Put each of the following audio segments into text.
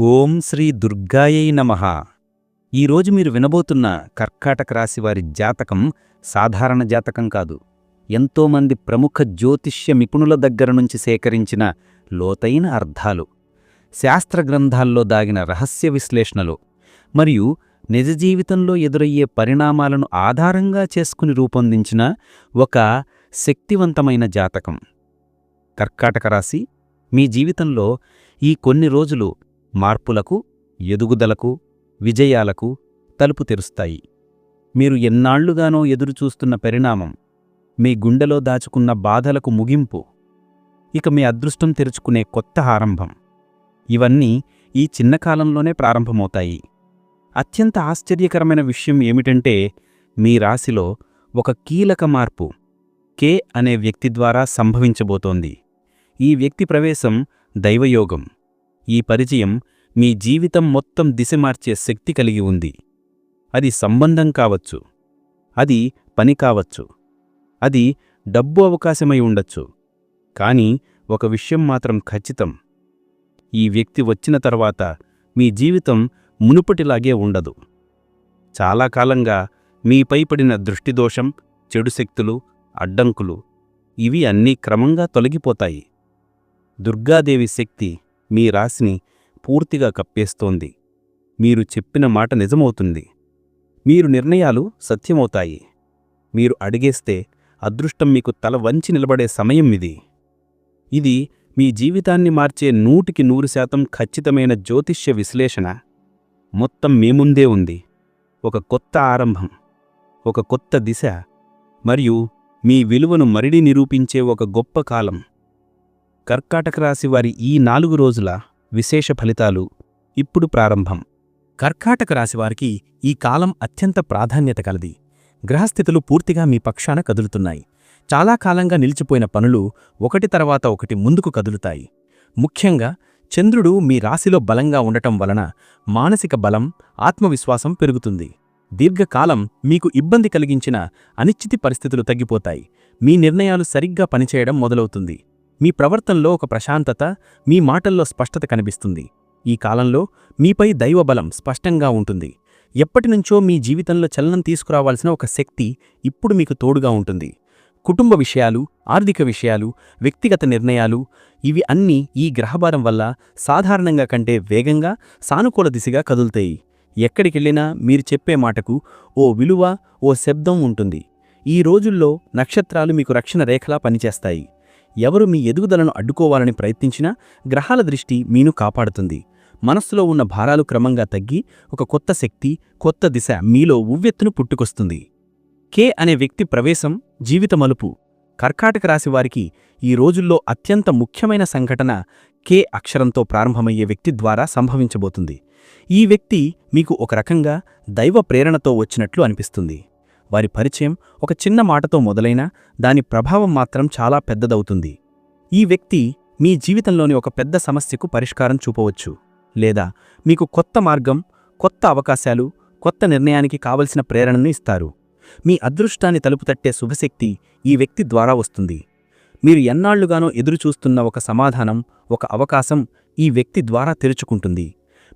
ఓం శ్రీ దుర్గాయై నమ. ఈరోజు మీరు వినబోతున్న కర్కాటక రాశి వారి జాతకం సాధారణ జాతకం కాదు. ఎంతోమంది ప్రముఖ జ్యోతిష్య నిపుణుల దగ్గర నుంచి సేకరించిన లోతైన అర్థాలు. శాస్త్ర గ్రంథాల్లో దాగిన రహస్య విశ్లేషణలు మరియు నిజ జీవితంలో ఎదురయ్యే పరిణామాలను ఆధారంగా చేసుకుని రూపొందించిన ఒక శక్తివంతమైన జాతకం. కర్కాటక రాశి మీ జీవితంలో ఈ కొన్ని రోజులు మార్పులకు ఎదుగుదలకు విజయాలకు తలుపు తెరుస్తాయి. మీరు ఎన్నాళ్ళుగానో ఎదురుచూస్తున్న పరిణామం మీ గుండెలో దాచుకున్న బాధలకు ముగింపు ఇక మీ అదృష్టం తెరుచుకునే కొత్త ఆరంభం. ఇవన్నీ ఈ చిన్న కాలంలోనే ప్రారంభమవుతాయి. అత్యంత ఆశ్చర్యకరమైన విషయం ఏమిటంటే మీ రాశిలో ఒక కీలక మార్పు కే అనే వ్యక్తి ద్వారా సంభవించబోతోంది. ఈ వ్యక్తి ప్రవేశం దైవయోగం. ఈ పరిచయం మీ జీవితం మొత్తం దిశ మార్చే శక్తి కలిగి ఉంది. అది సంబంధం కావచ్చు. అది పని కావచ్చు. అది డబ్బు అవకాశమై ఉండొచ్చు. కాని ఒక విషయం మాత్రం ఖచ్చితం. ఈ వ్యక్తి వచ్చిన తర్వాత మీ జీవితం మునుపటిలాగే ఉండదు. చాలా కాలంగా మీపై పడిన దృష్టిదోషం చెడు శక్తులు అడ్డంకులు ఇవి అన్నీ క్రమంగా తొలగిపోతాయి. దుర్గాదేవి శక్తి మీ రాశిని పూర్తిగా కప్పేస్తోంది. మీరు చెప్పిన మాట నిజమవుతుంది. మీరు నిర్ణయాలు సత్యమవుతాయి. మీరు అడిగేస్తే అదృష్టం మీకు తల వంచి నిలబడే సమయం ఇది. ఇది మీ జీవితాన్ని మార్చే నూటికి నూరు శాతం ఖచ్చితమైన జ్యోతిష్య విశ్లేషణ. మొత్తం మీ ముందే ఉంది. ఒక కొత్త ఆరంభం. ఒక కొత్త దిశ. మరియు మీ విలువను మరిడి నిరూపించే ఒక గొప్ప కాలం. కర్కాటక రాశి వారి ఈ నాలుగు రోజుల విశేష ఫలితాలు ఇప్పుడు ప్రారంభం. కర్కాటక రాశివారికి ఈ కాలం అత్యంత ప్రాధాన్యత కలది. గ్రహస్థితులు పూర్తిగా మీ పక్షాన కదులుతున్నాయి. చాలా కాలంగా నిలిచిపోయిన పనులు ఒకటి తర్వాత ఒకటి ముందుకు కదులుతాయి. ముఖ్యంగా చంద్రుడు మీ రాశిలో బలంగా ఉండటం వలన మానసిక బలం ఆత్మవిశ్వాసం పెరుగుతుంది. దీర్ఘకాలం మీకు ఇబ్బంది కలిగించిన అనిశ్చితి పరిస్థితులు తగ్గిపోతాయి. మీ నిర్ణయాలు సరిగ్గా పనిచేయడం మొదలవుతుంది. మీ ప్రవర్తనలో ఒక ప్రశాంతత మీ మాటల్లో స్పష్టత కనిపిస్తుంది. ఈ కాలంలో మీపై దైవబలం స్పష్టంగా ఉంటుంది. ఎప్పటినుంచో మీ జీవితంలో చలనం తీసుకురావాల్సిన ఒక శక్తి ఇప్పుడు మీకు తోడుగా ఉంటుంది. కుటుంబ విషయాలు ఆర్థిక విషయాలు వ్యక్తిగత నిర్ణయాలు ఇవి అన్నీ ఈ గ్రహభారం వల్ల సాధారణంగా కంటే వేగంగా సానుకూల దిశగా కదులుతాయి. ఎక్కడికెళ్ళినా మీరు చెప్పే మాటకు ఓ విలువ ఓ శబ్దం ఉంటుంది. ఈ రోజుల్లో నక్షత్రాలు మీకు రక్షణ రేఖలా పనిచేస్తాయి. ఎవరు మీ ఎదుగుదలను అడ్డుకోవాలని ప్రయత్నించినా గ్రహాల దృష్టి మీను కాపాడుతుంది. మనస్సులో ఉన్న భారాలు క్రమంగా తగ్గి ఒక కొత్త శక్తి కొత్త దిశ మీలో ఉవ్వెత్తును పుట్టుకొస్తుంది. కే అనే వ్యక్తి ప్రవేశం జీవిత మలుపు. కర్కాటక రాశి వారికి ఈ రోజుల్లో అత్యంత ముఖ్యమైన సంఘటన కే అక్షరంతో ప్రారంభమయ్యే వ్యక్తి ద్వారా సంభవించబోతుంది. ఈ వ్యక్తి మీకు ఒక రకంగా దైవ ప్రేరణతో వచ్చినట్లు అనిపిస్తుంది. వారి పరిచయం ఒక చిన్న మాటతో మొదలైనా దాని ప్రభావం మాత్రం చాలా పెద్దదవుతుంది. ఈ వ్యక్తి మీ జీవితంలోని ఒక పెద్ద సమస్యకు పరిష్కారం చూపవచ్చు. లేదా మీకు కొత్త మార్గం కొత్త అవకాశాలు కొత్త నిర్ణయానికి కావలసిన ప్రేరణను ఇస్తారు. మీ అదృష్టాన్ని తలుపు తట్టే శుభశక్తి ఈ వ్యక్తి ద్వారా వస్తుంది. మీరు ఎన్నాళ్ళుగానో ఎదురుచూస్తున్న ఒక సమాధానం ఒక అవకాశం ఈ వ్యక్తి ద్వారా తెరుచుకుంటుంది.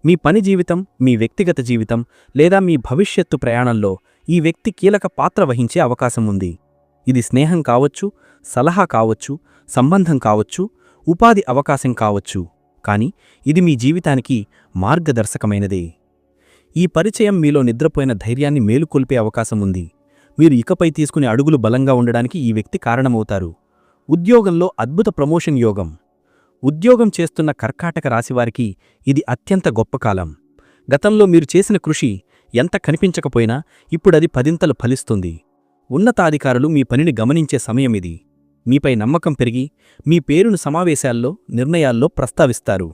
మీ పని జీవితం మీ వ్యక్తిగత జీవితం లేదా మీ భవిష్యత్తు ప్రయాణంలో ఈ వ్యక్తి కీలక పాత్ర వహించే అవకాశం ఉంది. ఇది స్నేహం కావచ్చు సలహా కావచ్చు సంబంధం కావచ్చు ఉపాధి అవకాశం కావచ్చు. కాని ఇది మీ జీవితానికి మార్గదర్శకమైనదే. ఈ పరిచయం మీలో నిద్రపోయిన ధైర్యాన్ని మేలుకొల్పే అవకాశం ఉంది. మీరు ఇకపై తీసుకునే అడుగులు బలంగా ఉండడానికి ఈ వ్యక్తి కారణమవుతారు. ఉద్యోగంలో అద్భుత ప్రమోషన్ యోగం. ఉద్యోగం చేస్తున్న కర్కాటక రాశివారికి ఇది అత్యంత గొప్ప కాలం. గతంలో మీరు చేసిన కృషి ఎంత కనిపించకపోయినా ఇప్పుడది పదింతలు ఫలిస్తుంది. ఉన్నతాధికారులు మీ పనిని గమనించే సమయం ఇది. మీపై నమ్మకం పెరిగి మీ పేరును సమావేశాల్లో నిర్ణయాల్లో ప్రస్తావిస్తారు.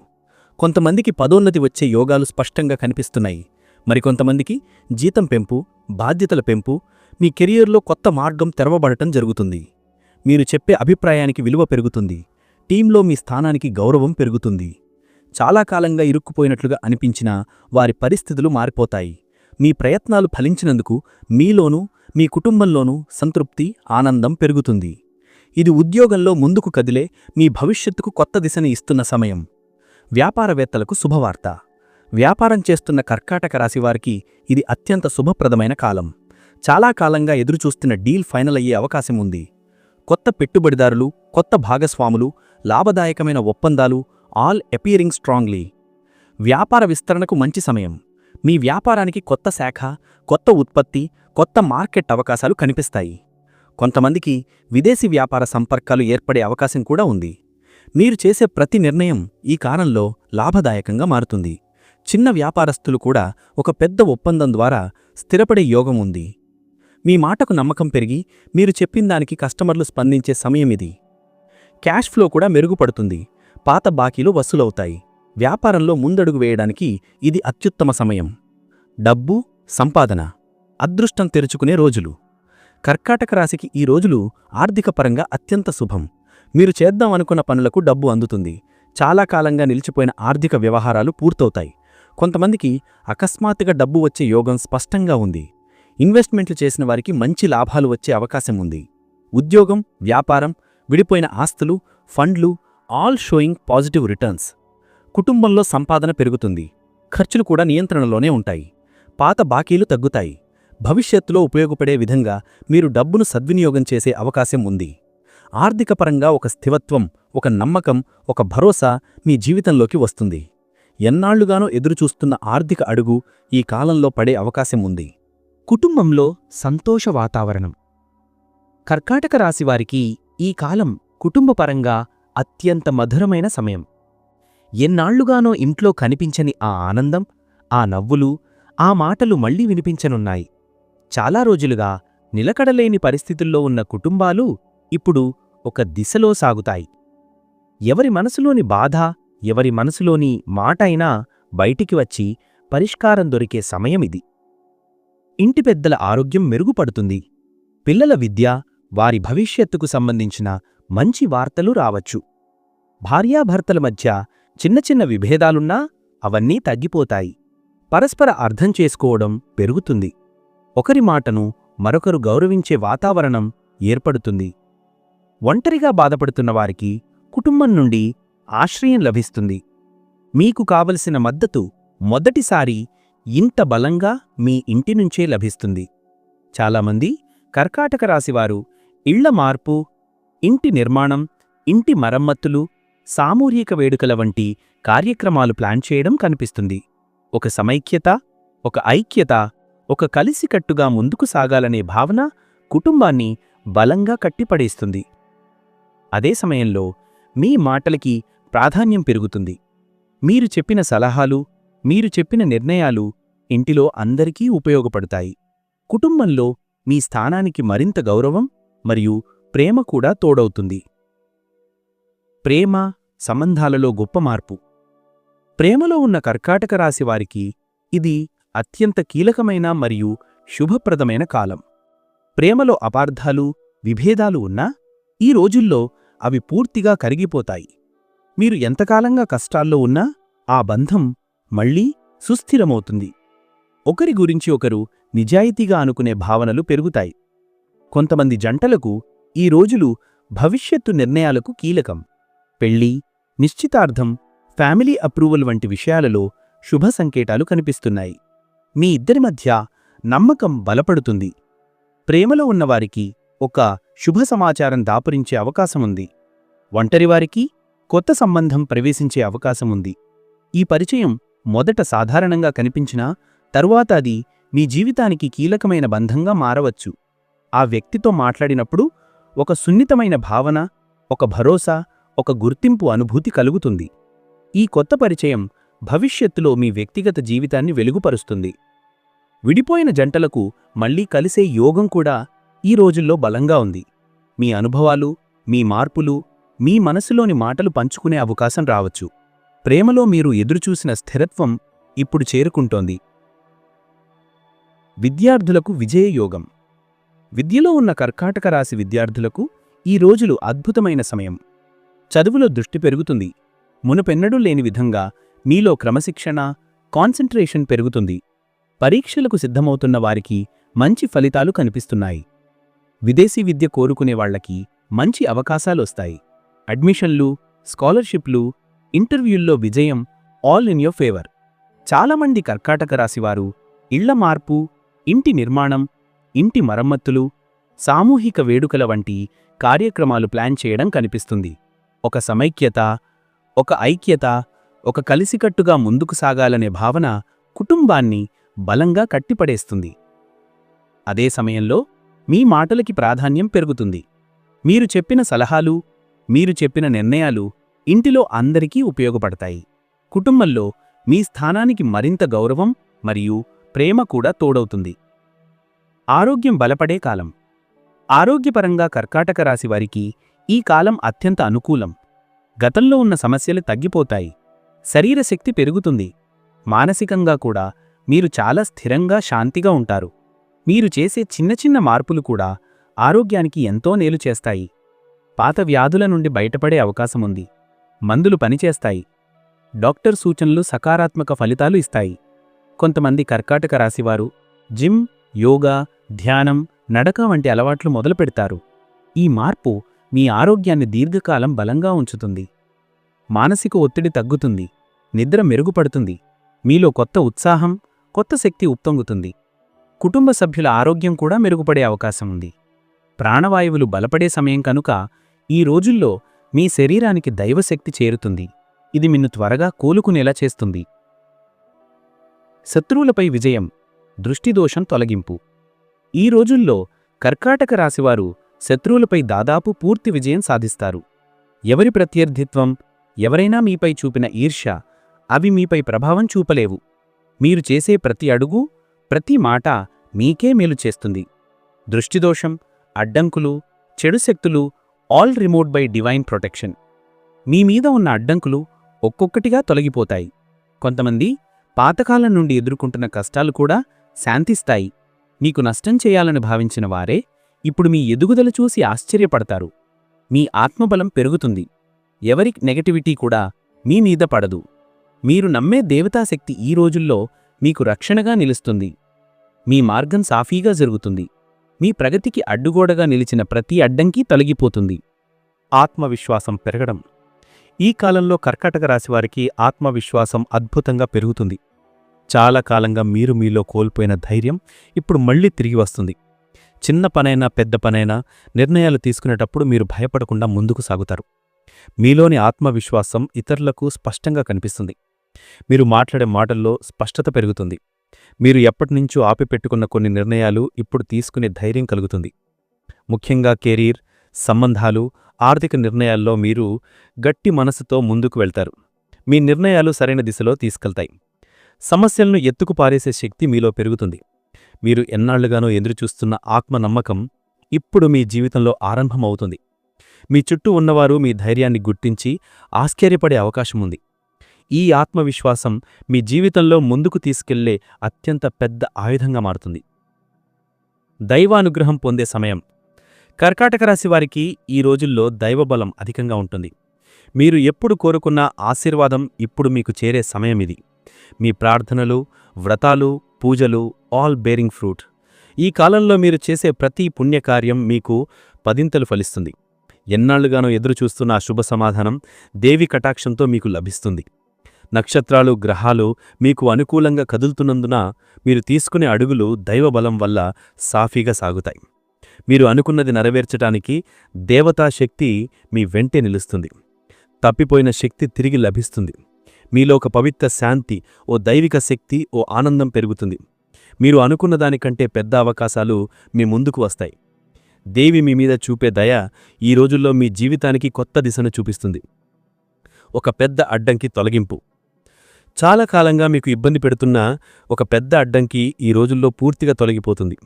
కొంతమందికి పదోన్నతి వచ్చే యోగాలు స్పష్టంగా కనిపిస్తున్నాయి. మరికొంతమందికి జీతం పెంపు బాధ్యతల పెంపు మీ కెరియర్లో కొత్త మార్గం తెరవబడటం జరుగుతుంది. మీరు చెప్పే అభిప్రాయానికి విలువ పెరుగుతుంది. టీంలో మీ స్థానానికి గౌరవం పెరుగుతుంది. చాలా కాలంగా ఇరుక్కుపోయినట్లుగా అనిపించినా వారి పరిస్థితులు మారిపోతాయి. మీ ప్రయత్నాలు ఫలించినందుకు మీలోనూ మీ కుటుంబంలోనూ సంతృప్తి ఆనందం పెరుగుతుంది. ఇది ఉద్యోగంలో ముందుకు కదిలే మీ భవిష్యత్తుకు కొత్త దిశని ఇస్తున్న సమయం. వ్యాపారవేత్తలకు శుభవార్త. వ్యాపారం చేస్తున్న కర్కాటక రాశివారికి ఇది అత్యంత శుభప్రదమైన కాలం. చాలా కాలంగా ఎదురుచూస్తున్న డీల్ ఫైనల్ అయ్యే అవకాశం ఉంది. కొత్త పెట్టుబడిదారులు కొత్త భాగస్వాములు లాభదాయకమైన ఒప్పందాలు ఆల్ అపియరింగ్ స్ట్రాంగ్లీ. వ్యాపార విస్తరణకు మంచి సమయం. మీ వ్యాపారానికి కొత్త శాఖ కొత్త ఉత్పత్తి కొత్త మార్కెట్ అవకాశాలు కనిపిస్తాయి. కొంతమందికి విదేశీ వ్యాపార సంపర్కాలు ఏర్పడే అవకాశం కూడా ఉంది. మీరు చేసే ప్రతి నిర్ణయం ఈ కాలంలో లాభదాయకంగా మారుతుంది. చిన్న వ్యాపారస్తులు కూడా ఒక పెద్ద ఒప్పందం ద్వారా స్థిరపడే యోగం ఉంది. మీ మాటకు నమ్మకం పెరిగి మీరు చెప్పిన దానికి కస్టమర్లు స్పందించే సమయం ఇది. క్యాష్ ఫ్లో కూడా మెరుగుపడుతుంది. పాత బాకీలు వసూలవుతాయి. వ్యాపారంలో ముందడుగు వేయడానికి ఇది అత్యుత్తమ సమయం. డబ్బు సంపాదన అదృష్టం తెరుచుకునే రోజులు. కర్కాటక రాశికి ఈ రోజులు ఆర్థికపరంగా అత్యంత శుభం. మీరు చేద్దాం అనుకున్న పనులకు డబ్బు అందుతుంది. చాలా కాలంగా నిలిచిపోయిన ఆర్థిక వ్యవహారాలు పూర్తవుతాయి. కొంతమందికి అకస్మాత్తుగా డబ్బు వచ్చే యోగం స్పష్టంగా ఉంది. ఇన్వెస్ట్మెంట్లు చేసిన వారికి మంచి లాభాలు వచ్చే అవకాశం ఉంది. ఉద్యోగం వ్యాపారం విడిపోయిన ఆస్తులు ఫండ్లు ఆల్ షోయింగ్ పాజిటివ్ రిటర్న్స్. కుటుంబంలో సంపాదన పెరుగుతుంది. ఖర్చులు కూడా నియంత్రణలోనే ఉంటాయి. పాత బాకీలు తగ్గుతాయి. భవిష్యత్తులో ఉపయోగపడే విధంగా మీరు డబ్బును సద్వినియోగం చేసే అవకాశం ఉంది. ఆర్థికపరంగా ఒక స్థివత్వం ఒక నమ్మకం ఒక భరోసా మీ జీవితంలోకి వస్తుంది. ఎన్నాళ్ళుగానో ఎదురుచూస్తున్న ఆర్థిక అడుగు ఈ కాలంలో పడే అవకాశం ఉంది. కుటుంబంలో సంతోష వాతావరణం. కర్కాటక రాశివారికి ఈ కాలం కుటుంబపరంగా అత్యంత మధురమైన సమయం. ఎన్నాళ్ళుగానో ఇంట్లో కనిపించని ఆ ఆనందం ఆ నవ్వులు ఆ మాటలు మళ్ళీ వినిపించనున్నాయి. చాలా రోజులుగా నిలకడలేని పరిస్థితుల్లో ఉన్న కుటుంబాలు ఇప్పుడు ఒక దిశలో సాగుతాయి. ఎవరి మనసులోని బాధ ఎవరి మనసులోని మాట అయినా బయటికి వచ్చి పరిష్కారం దొరికే సమయమిది ఇంటి పెద్దల ఆరోగ్యం మెరుగుపడుతుంది. పిల్లల విద్య వారి భవిష్యత్తుకు సంబంధించిన మంచి వార్తలు రావచ్చు. భార్యాభర్తల మధ్య చిన్న చిన్న విభేదాలున్నా అవన్నీ తగ్గిపోతాయి. పరస్పర అర్థం చేసుకోవడం పెరుగుతుంది. ఒకరి మాటను మరొకరు గౌరవించే వాతావరణం ఏర్పడుతుంది. ఒంటరిగా బాధపడుతున్న వారికి కుటుంబం నుండి ఆశ్రయం లభిస్తుంది. మీకు కావలసిన మద్దతు మొదటిసారి ఇంత బలంగా మీ ఇంటి నుంచే లభిస్తుంది. చాలామంది కర్కాటక రాశివారు ఇళ్ళ మార్పు ఇంటి నిర్మాణం ఇంటి మరమ్మతులు సామూహిక వేడుకల వంటి కార్యక్రమాలు ప్లాన్ చేయడం కనిపిస్తుంది. ఒక సమైక్యత ఒక ఐక్యత ఒక కలిసికట్టుగా ముందుకు సాగాలనే భావన కుటుంబాన్ని బలంగా కట్టిపడేస్తుంది. అదే సమయంలో మీ మాటలకి ప్రాధాన్యం పెరుగుతుంది. మీరు చెప్పిన సలహాలు మీరు చెప్పిన నిర్ణయాలు ఇంటిలో అందరికీ ఉపయోగపడతాయి. కుటుంబంలో మీ స్థానానికి మరింత గౌరవం మరియు ప్రేమ కూడా తోడవుతుంది. ప్రేమ సంబంధాలలో గొప్ప మార్పు. ప్రేమలో ఉన్న కర్కాటక రాశి వారికి ఇది అత్యంత కీలకమైన మరియు శుభప్రదమైన కాలం. ప్రేమలో అపార్థాలు విభేదాలు ఉన్నా ఈ రోజుల్లో అవి పూర్తిగా కరిగిపోతాయి. మీరు ఎంతకాలంగా కష్టాల్లో ఉన్నా ఆ బంధం మళ్ళీ సుస్థిరమవుతుంది. ఒకరి గురించి ఒకరు నిజాయితీగా అనుకునే భావనలు పెరుగుతాయి. కొంతమంది జంటలకు ఈ రోజులు భవిష్యత్తు నిర్ణయాలకు కీలకం. పెళ్ళి నిశ్చితార్థం ఫ్యామిలీ అప్రూవల్ వంటి విషయాలలో శుభ సంకేతాలు కనిపిస్తున్నాయి. మీ ఇద్దరి మధ్య నమ్మకం బలపడుతుంది. ప్రేమలో ఉన్నవారికి ఒక శుభ సమాచారం దాపురించే అవకాశముంది ఒంటరివారికి కొత్త సంబంధం ప్రవేశించే అవకాశముంది ఈ పరిచయం మొదట సాధారణంగా కనిపించినా తరువాత అది మీ జీవితానికి కీలకమైన బంధంగా మారవచ్చు. ఆ వ్యక్తితో మాట్లాడినప్పుడు ఒక సున్నితమైన భావన ఒక భరోసా ఒక గుర్తింపు అనుభూతి కలుగుతుంది. ఈ కొత్త పరిచయం భవిష్యత్తులో మీ వ్యక్తిగత జీవితాన్ని వెలుగుపరుస్తుంది. విడిపోయిన జంటలకు మళ్ళీ కలిసే యోగం కూడా ఈ రోజుల్లో బలంగా ఉంది. మీ అనుభవాలు మీ మార్పులు మీ మనసులోని మాటలు పంచుకునే అవకాశం రావచ్చు. ప్రేమలో మీరు ఎదురుచూసిన స్థిరత్వం ఇప్పుడు చేరుకుంటోంది. విద్యార్థులకు విజయయోగం విద్యలో ఉన్న కర్కాటక రాశి విద్యార్థులకు ఈ రోజులు అద్భుతమైన సమయం. చదువులో దృష్టి పెరుగుతుంది. మునుపెన్నడూ లేని విధంగా మీలో క్రమశిక్షణ కాన్సంట్రేషన్ పెరుగుతుంది. పరీక్షలకు సిద్ధమవుతున్న వారికి మంచి ఫలితాలు కనిపిస్తున్నాయి. విదేశీ విద్య కోరుకునే వాళ్ళకి మంచి అవకాశాలొస్తాయి. అడ్మిషన్లు స్కాలర్షిప్లు ఇంటర్వ్యూల్లో విజయం ఆల్ ఇన్ యోర్ ఫేవర్. చాలామంది కర్కాటక రాశివారు ఇళ్ళ మార్పు ఇంటి నిర్మాణం ఇంటి మరమ్మత్తులు సామూహిక వేడుకల వంటి కార్యక్రమాలు ప్లాన్ చేయడం కనిపిస్తుంది. ఒక సమైక్యత ఒక ఐక్యత ఒక కలిసికట్టుగా ముందుకు సాగాలనే భావన కుటుంబాన్ని బలంగా కట్టిపడేస్తుంది. అదే సమయంలో మీ మాటలకి ప్రాధాన్యం పెరుగుతుంది. మీరు చెప్పిన సలహాలు మీరు చెప్పిన నిర్ణయాలు ఇంటిలో అందరికీ ఉపయోగపడతాయి. కుటుంబంలో మీ స్థానానికి మరింత గౌరవం మరియు ప్రేమ కూడా తోడవుతుంది. ఆరోగ్యం బలపడే కాలం. ఆరోగ్యపరంగా కర్కాటక రాశివారికి ఈ కాలం అత్యంత అనుకూలం. గతంలో ఉన్న సమస్యలు తగ్గిపోతాయి. శరీర శక్తి పెరుగుతుంది. మానసికంగా కూడా మీరు చాలా స్థిరంగా శాంతిగా ఉంటారు. మీరు చేసే చిన్న చిన్న మార్పులు కూడా ఆరోగ్యానికి ఎంతో మేలు చేస్తాయి. పాత వ్యాధుల నుండి బయటపడే అవకాశముంది మందులు పనిచేస్తాయి. డాక్టర్ సూచనలు సకారాత్మక ఫలితాలు ఇస్తాయి. కొంతమంది కర్కాటక రాశివారు జిమ్ యోగా ధ్యానం నడక వంటి అలవాట్లు మొదలుపెడతారు. ఈ మార్పు మీ ఆరోగ్యాన్ని దీర్ఘకాలం బలంగా ఉంచుతుంది. మానసిక ఒత్తిడి తగ్గుతుంది. నిద్ర మెరుగుపడుతుంది. మీలో కొత్త ఉత్సాహం కొత్త శక్తి ఉప్పొంగుతుంది. కుటుంబ సభ్యుల ఆరోగ్యం కూడా మెరుగుపడే అవకాశం ఉంది. ప్రాణవాయువులు బలపడే సమయం కనుక ఈ రోజుల్లో మీ శరీరానికి దైవశక్తి చేరుతుంది. ఇది మిన్ను త్వరగా కోలుకునేలా చేస్తుంది. శత్రువులపై విజయం దృష్టిదోషం తొలగింపు. ఈ రోజుల్లో కర్కాటక రాశివారు శత్రువులపై దాదాపు పూర్తి విజయం సాధిస్తారు. ఎవరి ప్రత్యర్థిత్వం ఎవరైనా మీపై చూపిన ఈర్ష్య అవి మీపై ప్రభావం చూపలేవు. మీరు చేసే ప్రతి అడుగు ప్రతి మాట మీకే మేలు చేస్తుంది. దృష్టిదోషం అడ్డంకులు చెడు శక్తులు all remote by divine protection. మీ మీద ఉన్న అడ్డంకులు ఒక్కొక్కటిగా తొలగిపోతాయి. కొంతమంది పాతకాలం నుండి ఎదుర్కొంటున్న కష్టాలు కూడా శాంతిస్తాయి. మీకు నష్టం చేయాలని భావించిన వారే ఇప్పుడు మీ ఎదుగుదల చూసి ఆశ్చర్యపడతారు. మీ ఆత్మబలం పెరుగుతుంది. ఎవరి నెగటివిటీ కూడా మీ మీద పడదు. మీరు నమ్మే దేవతాశక్తి ఈ రోజుల్లో మీకు రక్షణగా నిలుస్తుంది. మీ మార్గం సాఫీగా జరుగుతుంది. మీ ప్రగతికి అడ్డుగోడగా నిలిచిన ప్రతి అడ్డంకి తొలగిపోతుంది. ఆత్మవిశ్వాసం పెరగడం. ఈ కాలంలో కర్కాటక రాశివారికి ఆత్మవిశ్వాసం అద్భుతంగా పెరుగుతుంది. చాలా కాలంగా మీరు మీలో కోల్పోయిన ధైర్యం ఇప్పుడు మళ్ళీ తిరిగి వస్తుంది. చిన్న పనైనా పెద్ద పనైనా నిర్ణయాలు తీసుకునేటప్పుడు మీరు భయపడకుండా ముందుకు సాగుతారు. మీలోని ఆత్మవిశ్వాసం ఇతరులకు స్పష్టంగా కనిపిస్తుంది. మీరు మాట్లాడే మాటల్లో స్పష్టత పెరుగుతుంది. మీరు ఎప్పటినుంచో ఆపిపెట్టుకున్న కొన్ని నిర్ణయాలు ఇప్పుడు తీసుకునే ధైర్యం కలుగుతుంది. ముఖ్యంగా కెరీర్ సంబంధాలు ఆర్థిక నిర్ణయాల్లో మీరు గట్టి మనసుతో ముందుకు వెళ్తారు. మీ నిర్ణయాలు సరైన దిశలో తీసుకెళ్తాయి. సమస్యలను ఎత్తుకు పారేసే శక్తి మీలో పెరుగుతుంది. మీరు ఎన్నాళ్ళుగానో ఎదురుచూస్తున్న ఆత్మ నమ్మకం ఇప్పుడు మీ జీవితంలో ఆరంభమవుతుంది. మీ చుట్టూ ఉన్నవారు మీ ధైర్యాన్ని గుర్తించి ఆశ్చర్యపడే అవకాశం ఉంది ఈ ఆత్మవిశ్వాసం మీ జీవితంలో ముందుకు తీసుకెళ్ళే అత్యంత పెద్ద ఆయుధంగా మారుతుంది. దైవానుగ్రహం పొందే సమయం. కర్కాటక రాశి వారికి ఈ రోజుల్లో దైవబలం అధికంగా ఉంటుంది. మీరు ఎప్పుడు కోరుకున్న ఆశీర్వాదం ఇప్పుడు మీకు చేరే సమయం ఇది మీ ప్రార్థనలు వ్రతాలు పూజలు ఆల్ బేరింగ్ ఫ్రూట్ ఈ కాలంలో మీరు చేసే ప్రతి పుణ్యకార్యం మీకు పదింతలు ఫలిస్తుంది. ఎన్నాళ్ళుగానో ఎదురుచూస్తున్న ఆ శుభ సమాధానం దేవి కటాక్షంతో మీకు లభిస్తుంది. నక్షత్రాలు గ్రహాలు మీకు అనుకూలంగా కదులుతున్నందున మీరు తీసుకునే అడుగులు దైవబలం వల్ల సాఫీగా సాగుతాయి. మీరు అనుకున్నది నెరవేర్చటానికి దేవతాశక్తి మీ వెంటే నిలుస్తుంది. తప్పిపోయిన శక్తి తిరిగి లభిస్తుంది. మీలో ఒక పవిత్ర శాంతి ఓ దైవిక శక్తి ఓ ఆనందం పెరుగుతుంది. మీరు అనుకున్న దానికంటే పెద్ద అవకాశాలు మీ ముందుకు వస్తాయి. దేవి మీ మీద చూపే దయ ఈ రోజుల్లో మీ జీవితానికి కొత్త దిశను చూపిస్తుంది. ఒక పెద్ద అడ్డంకి తొలగింపు. చాలా కాలంగా మీకు ఇబ్బంది పెడుతున్న ఒక పెద్ద అడ్డంకి ఈ రోజుల్లో పూర్తిగా తొలగిపోతుంది.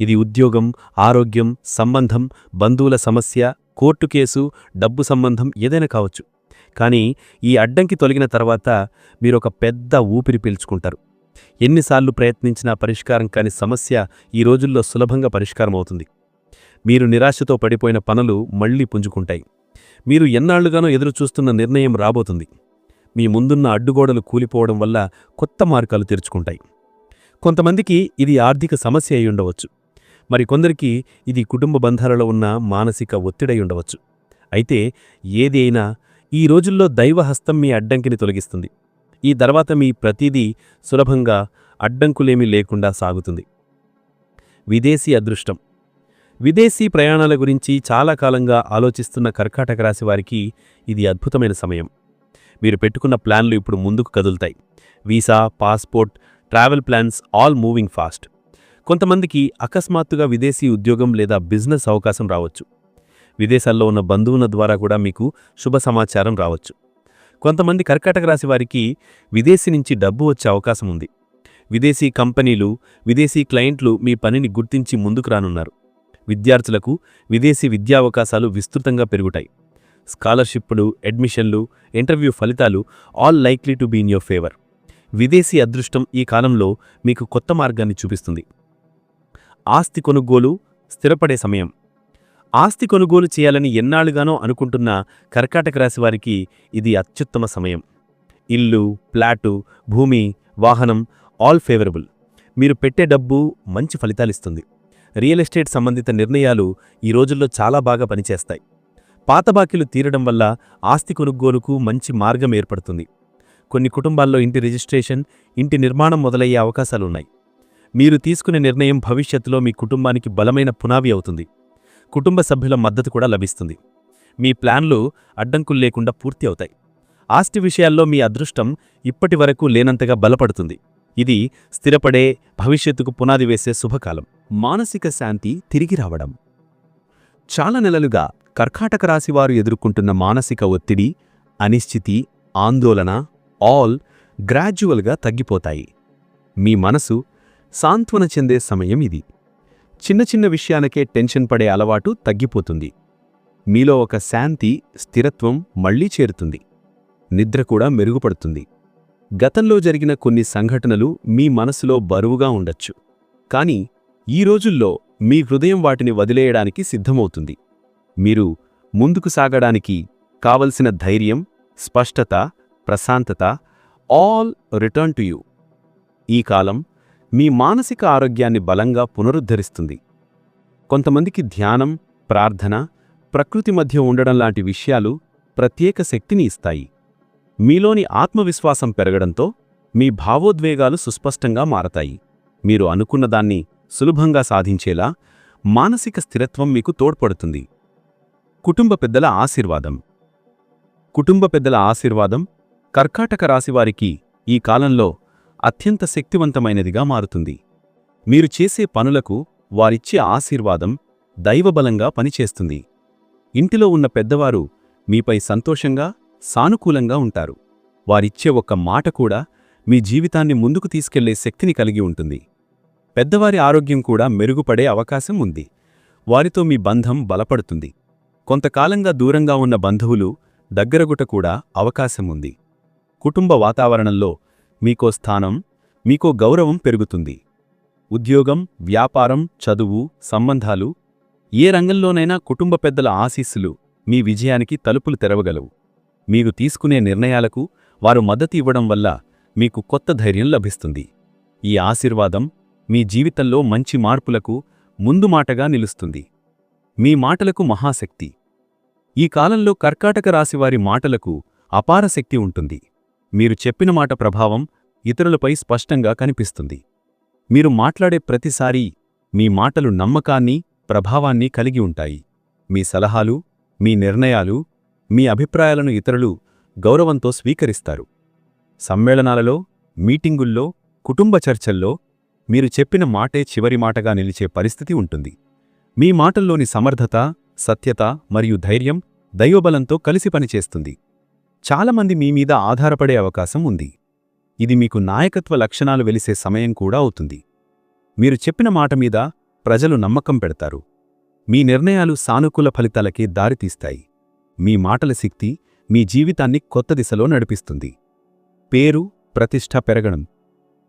ఇది ఉద్యోగం ఆరోగ్యం సంబంధం బంధువుల సమస్య కోర్టు కేసు డబ్బు సంబంధం ఏదైనా కావచ్చు. కానీ ఈ అడ్డంకి తొలగిన తర్వాత మీరొక పెద్ద ఊపిరి పీల్చుకుంటారు. ఎన్నిసార్లు ప్రయత్నించినా పరిష్కారం కాని సమస్య ఈ రోజుల్లో సులభంగా పరిష్కారం అవుతుంది మీరు నిరాశతో పడిపోయిన పనులు మళ్ళీ పుంజుకుంటాయి. మీరు ఎన్నాళ్ళుగానో ఎదురుచూస్తున్న నిర్ణయం రాబోతుంది. మీ ముందున్న అడ్డుగోడలు కూలిపోవడం వల్ల కొత్త మార్గాలు తెరుచుకుంటాయి. కొంతమందికి ఇది ఆర్థిక సమస్య అయి ఉండవచ్చు. మరి కొందరికి ఇది కుటుంబ బంధాలలో ఉన్న మానసిక ఒత్తిడై ఉండవచ్చు. అయితే ఏది అయినా ఈ రోజుల్లో దైవహస్తం మీ అడ్డంకిని తొలగిస్తుంది. ఈ తర్వాత మీ ప్రతిదీ సులభంగా అడ్డంకులేమీ లేకుండా సాగుతుంది. విదేశీ అదృష్టం. విదేశీ ప్రయాణాల గురించి చాలా కాలంగా ఆలోచిస్తున్న కర్కాటక రాశి వారికి ఇది అద్భుతమైన సమయం. మీరు పెట్టుకున్న ప్లాన్లు ఇప్పుడు ముందుకు కదులుతాయి. Visa passport travel plans all moving fast. కొంతమందికి అకస్మాత్తుగా విదేశీ ఉద్యోగం లేదా బిజినెస్ అవకాశం రావచ్చు. విదేశాల్లో ఉన్న బంధువుల ద్వారా కూడా మీకు శుభ సమాచారం రావచ్చు. కొంతమంది కర్కాటక రాశి వారికి విదేశీ నుంచి డబ్బు వచ్చే అవకాశం ఉంది. విదేశీ కంపెనీలు విదేశీ క్లయింట్లు మీ పనిని గుర్తించి ముందుకు రానున్నారు. విద్యార్థులకు విదేశీ విద్యా అవకాశాలు విస్తృతంగా పెరుగుతాయి. స్కాలర్షిప్లు అడ్మిషన్లు ఇంటర్వ్యూ ఫలితాలు all likely to be in your favour. విదేశీ అదృష్టం ఈ కాలంలో మీకు కొత్త మార్గాన్ని చూపిస్తుంది. ఆస్తి కొనుగోలు స్థిరపడే సమయం. ఆస్తి కొనుగోలు చేయాలని ఎన్నాళ్ళుగానో అనుకుంటున్న కర్కాటక రాశి వారికి ఇది అత్యుత్తమ సమయం. ఇల్లు ప్లాటు భూమి వాహనం ఆల్ ఫేవరబుల్. మీరు పెట్టే డబ్బు మంచి ఫలితాలిస్తుంది. రియల్ ఎస్టేట్ సంబంధిత నిర్ణయాలు ఈ రోజుల్లో చాలా బాగా పనిచేస్తాయి. పాత బాకీలు తీరడం వల్ల ఆస్తి కొనుగోలుకు మంచి మార్గం ఏర్పడుతుంది. కొన్ని కుటుంబాల్లో ఇంటి రిజిస్ట్రేషన్ ఇంటి నిర్మాణం మొదలయ్యే అవకాశాలున్నాయి. మీరు తీసుకునే నిర్ణయం భవిష్యత్తులో మీ కుటుంబానికి బలమైన పునావి అవుతుంది. కుటుంబ సభ్యుల మద్దతు కూడా లభిస్తుంది. మీ ప్లాన్లు అడ్డంకులు లేకుండా పూర్తి అవుతాయి. ఆస్తి విషయాల్లో మీ అదృష్టం ఇప్పటి వరకు లేనంతగా బలపడుతుంది. ఇది స్థిరపడే భవిష్యత్తుకు పునాది వేసే శుభకాలం. మానసిక శాంతి తిరిగి రావడం. చాలా నెలలుగా కర్కాటక రాశివారు ఎదుర్కొంటున్న మానసిక ఒత్తిడి అనిశ్చితి ఆందోళన ఆల్ గ్రాడ్యువల్గా తగ్గిపోతాయి. మీ మనసు సాంత్వన చెందే సమయం ఇది. చిన్న చిన్న విషయాలకే టెన్షన్ పడే అలవాటు తగ్గిపోతుంది. మీలో ఒక శాంతి స్థిరత్వం మళ్ళీ చేరుతుంది. నిద్ర కూడా మెరుగుపడుతుంది. గతంలో జరిగిన కొన్ని సంఘటనలు మీ మనసులో బరువుగా ఉండొచ్చు. కాని ఈ రోజుల్లో మీ హృదయం వాటిని వదిలేయడానికి సిద్ధమవుతుంది. మీరు ముందుకు సాగడానికి కావలసిన ధైర్యం స్పష్టత ప్రశాంతత ఆల్ రిటర్న్ టు యూ. ఈ కాలం మీ మానసిక ఆరోగ్యాన్ని బలంగా పునరుద్ధరిస్తుంది. కొంతమందికి ధ్యానం ప్రార్థన ప్రకృతి మధ్య ఉండడం లాంటి విషయాలు ప్రత్యేక శక్తిని ఇస్తాయి. మీలోని ఆత్మవిశ్వాసం పెరగడంతో మీ భావోద్వేగాలు సుస్పష్టంగా మారతాయి. మీరు అనుకున్నదాన్ని సులభంగా సాధించేలా మానసిక స్థిరత్వం మీకు తోడ్పడుతుంది. కుటుంబ పెద్దల ఆశీర్వాదం. కుటుంబ పెద్దల ఆశీర్వాదం కర్కాటక రాశివారికి ఈ కాలంలో అత్యంత శక్తివంతమైనదిగా మారుతుంది. మీరు చేసే పనులకు వారిచ్చే ఆశీర్వాదం దైవబలంగా పనిచేస్తుంది. ఇంటిలో ఉన్న పెద్దవారు మీపై సంతోషంగా సానుకూలంగా ఉంటారు. వారిచ్చే ఒక్క మాట కూడా మీ జీవితాన్ని ముందుకు తీసుకెళ్ళే శక్తిని కలిగి ఉంటుంది. పెద్దవారి ఆరోగ్యం కూడా మెరుగుపడే అవకాశం ఉంది. వారితో మీ బంధం బలపడుతుంది. కొంతకాలంగా దూరంగా ఉన్న బంధువులు దగ్గరగుట కూడా అవకాశం ఉంది. కుటుంబ వాతావరణంలో మీకో స్థానం మీకో గౌరవం పెరుగుతుంది. ఉద్యోగం వ్యాపారం చదువు సంబంధాలు ఏ రంగంలోనైనా కుటుంబ పెద్దల ఆశీస్సులు మీ విజయానికి తలుపులు తెరవగలవు. మీరు తీసుకునే నిర్ణయాలకు వారు మద్దతు ఇవ్వడం వల్ల మీకు కొత్త ధైర్యం లభిస్తుంది. ఈ ఆశీర్వాదం మీ జీవితంలో మంచి మార్పులకు ముందు మాటగా నిలుస్తుంది. మీ మాటలకు మహాశక్తి. ఈ కాలంలో కర్కాటక రాశివారి మాటలకు అపార శక్తి ఉంటుంది. మీరు చెప్పిన మాట ప్రభావం ఇతరులపై స్పష్టంగా కనిపిస్తుంది. మీరు మాట్లాడే ప్రతిసారీ మీ మాటలు నమ్మకాన్ని ప్రభావాన్ని కలిగి ఉంటాయి. మీ సలహాలు మీ నిర్ణయాలు మీ అభిప్రాయాలను ఇతరులు గౌరవంతో స్వీకరిస్తారు. సమ్మేళనాలలో మీటింగుల్లో కుటుంబ చర్చల్లో మీరు చెప్పిన మాటే చివరి మాటగా నిలిచే పరిస్థితి ఉంటుంది. మీ మాటల్లోని సమర్థత సత్యత మరియు ధైర్యం దైవబలంతో కలిసి పనిచేస్తుంది. చాలామంది మీ మీద ఆధారపడే అవకాశం ఉంది. ఇది మీకు నాయకత్వ లక్షణాలు వెలిసే సమయం కూడా అవుతుంది. మీరు చెప్పిన మాట మీద ప్రజలు నమ్మకం పెడతారు. మీ నిర్ణయాలు సానుకూల ఫలితాలకే దారితీస్తాయి. మీ మాటల శక్తి మీ జీవితాన్ని కొత్త దిశలో నడిపిస్తుంది. పేరు ప్రతిష్ట పెరగడం.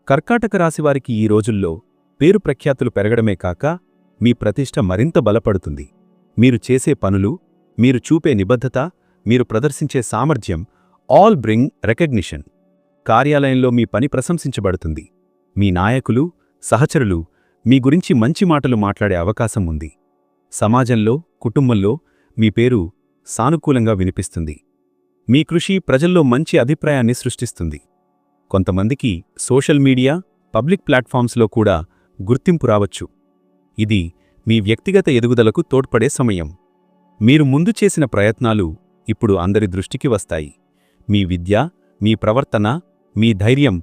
కర్కాటక రాశివారికి ఈ రోజుల్లో పేరు ప్రఖ్యాతులు పెరగడమే కాక మీ ప్రతిష్ట మరింత బలపడుతుంది. మీరు చేసే పనులు మీరు చూపే నిబద్ధత మీరు ప్రదర్శించే సామర్థ్యం ఆల్ బ్రింగ్ రికగ్నిషన్. కార్యాలయంలో మీ పని ప్రశంసించబడుతుంది. మీ నాయకులు సహచరులు మీ గురించి మంచి మాటలు మాట్లాడే అవకాశం ఉంది. సమాజంలో కుటుంబంలో మీ పేరు సానుకూలంగా వినిపిస్తుంది. మీ కృషి ప్రజల్లో మంచి అభిప్రాయాన్ని సృష్టిస్తుంది. కొంతమందికి సోషల్ మీడియా పబ్లిక్ ప్లాట్ఫామ్స్లో కూడా గుర్తింపు రావచ్చు. ఇది మీ వ్యక్తిగత ఎదుగుదలకు తోడ్పడే సమయం. మీరు ముందు చేసిన ప్రయత్నాలు ఇప్పుడు అందరి దృష్టికి వస్తాయి. మీ విద్య మీ ప్రవర్తన మీ ధైర్యం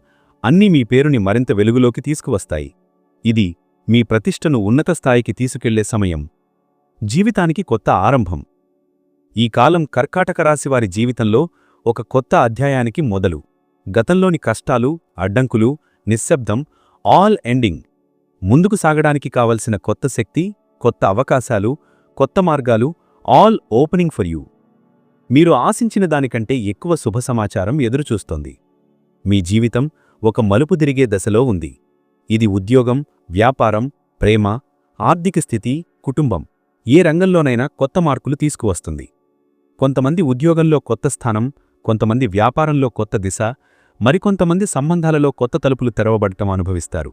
అన్నీ మీ పేరుని మరింత వెలుగులోకి తీసుకువస్తాయి. ఇది మీ ప్రతిష్టను ఉన్నత స్థాయికి తీసుకెళ్ళే సమయం. జీవితానికి కొత్త ఆరంభం. ఈ కాలం కర్కాటక రాశివారి జీవితంలో ఒక కొత్త అధ్యాయానికి మొదలు. గతంలోని కష్టాలు అడ్డంకులు నిశ్శబ్దం ఆల్ ఎండింగ్. ముందుకు సాగడానికి కావలసిన కొత్త శక్తి కొత్త అవకాశాలు కొత్త మార్గాలు ఆల్ ఓపెనింగ్ ఫర్ యూ. మీరు ఆశించిన దానికంటే ఎక్కువ శుభ సమాచారం ఎదురుచూస్తోంది. మీ జీవితం ఒక మలుపు తిరిగే దశలో ఉంది. ఇది ఉద్యోగం వ్యాపారం ప్రేమ ఆర్థిక స్థితి కుటుంబం. ఏ రంగంలోనైనా కొత్త మార్పులు తీసుకువస్తుంది. కొంతమంది ఉద్యోగంలో కొత్త స్థానం కొంతమంది వ్యాపారంలో కొత్త దిశ మరికొంతమంది సంబంధాలలో కొత్త తలుపులు తెరవబడటం అనుభవిస్తారు.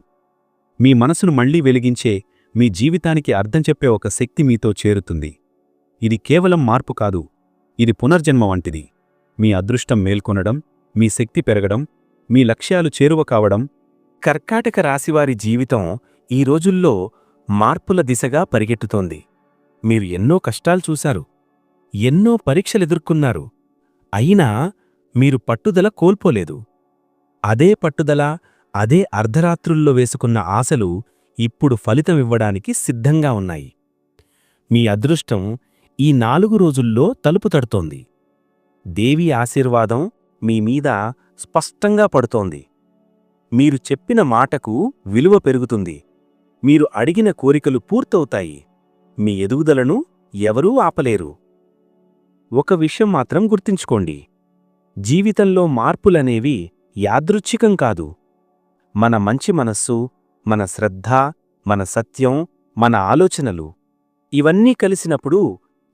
మీ మనసును మళ్ళీ వెలిగించే మీ జీవితానికి అర్థం చెప్పే ఒక శక్తి మీతో చేరుతుంది. ఇది కేవలం మార్పు కాదు ఇది పునర్జన్మ వంటిది. మీ అదృష్టం మేల్కొనడం మీ శక్తి పెరగడం మీ లక్ష్యాలు చేరువ కావడం. కర్కాటక రాశివారి జీవితం ఈ రోజుల్లో మార్పుల దిశగా పరిగెట్టుతోంది మీరు ఎన్నో కష్టాలు చూశారు ఎన్నో పరీక్షలెదుర్కొన్నారు అయినా మీరు పట్టుదల కోల్పోలేదు. అదే పట్టుదల అదే అర్ధరాత్రుల్లో వేసుకున్న ఆశలు ఇప్పుడు ఫలితమివ్వడానికి సిద్ధంగా ఉన్నాయి. మీ అదృష్టం ఈ నాలుగు రోజుల్లో తలుపు తడుతోంది. దేవి ఆశీర్వాదం మీ మీద స్పష్టంగా పడుతోంది. మీరు చెప్పిన మాటకు విలువ పెరుగుతుంది. మీరు అడిగిన కోరికలు పూర్తవుతాయి. మీ ఎదుగుదలను ఎవరూ ఆపలేరు. ఒక విషయం మాత్రం గుర్తుంచుకోండి. జీవితంలో మార్పులనేవి యాదృచ్ఛికం కాదు. మన మంచి మనస్సు మన శ్రద్ధ మన సత్యం మన ఆలోచనలు ఇవన్నీ కలిసినప్పుడు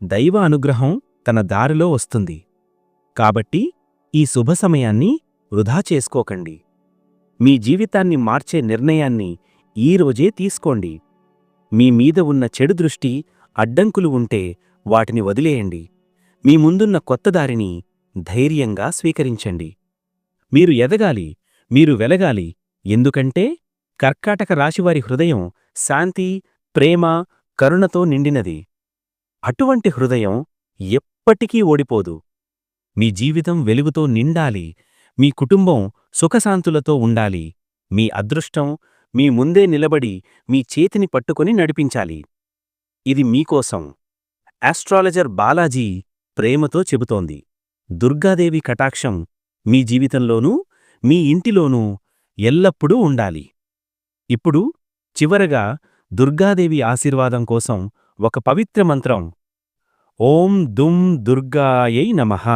దైవ అనుగ్రహం తన దారిలో వస్తుంది. కాబట్టి ఈ శుభ సమయాన్ని వృధా చేసుకోకండి. మీ జీవితాన్ని మార్చే నిర్ణయాన్ని ఈరోజే తీసుకోండి. మీ మీద ఉన్న చెడు దృష్టి అడ్డంకులు ఉంటే వాటిని వదిలేయండి. మీ ముందున్న కొత్త దారిని ధైర్యంగా స్వీకరించండి. మీరు ఎదగాలి మీరు వెలగాలి ఎందుకంటే కర్కాటక రాశివారి హృదయం శాంతి ప్రేమ కరుణతో నిండినది. అటువంటి హృదయం ఎప్పటికీ ఓడిపోదు. మీ జీవితం వెలుగుతో నిండాలి. మీ కుటుంబం సుఖశాంతులతో ఉండాలి. మీ అదృష్టం మీ ముందే నిలబడి మీ చేతిని పట్టుకొని నడిపించాలి. ఇది మీకోసం. ఆస్ట్రాలజర్ బాలాజీ ప్రేమతో చెబుతోంది. దుర్గాదేవి కటాక్షం మీ జీవితంలోనూ మీ ఇంటిలోనూ ఎల్లప్పుడూ ఉండాలి. ఇప్పుడు చివరగా దుర్గాదేవి ఆశీర్వాదం కోసం ఒక పవిత్ర మంత్రం. ఓం దుం దుర్గాయై నమః.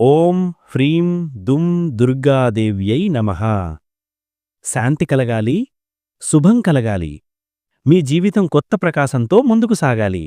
ఓం హ్రీం దుం దుర్గాదేవ్యై నమః. శాంతి కలగాలి శుభం కలగాలి. మీ జీవితం కొత్త ప్రకాశంతో ముందుకు సాగాలి.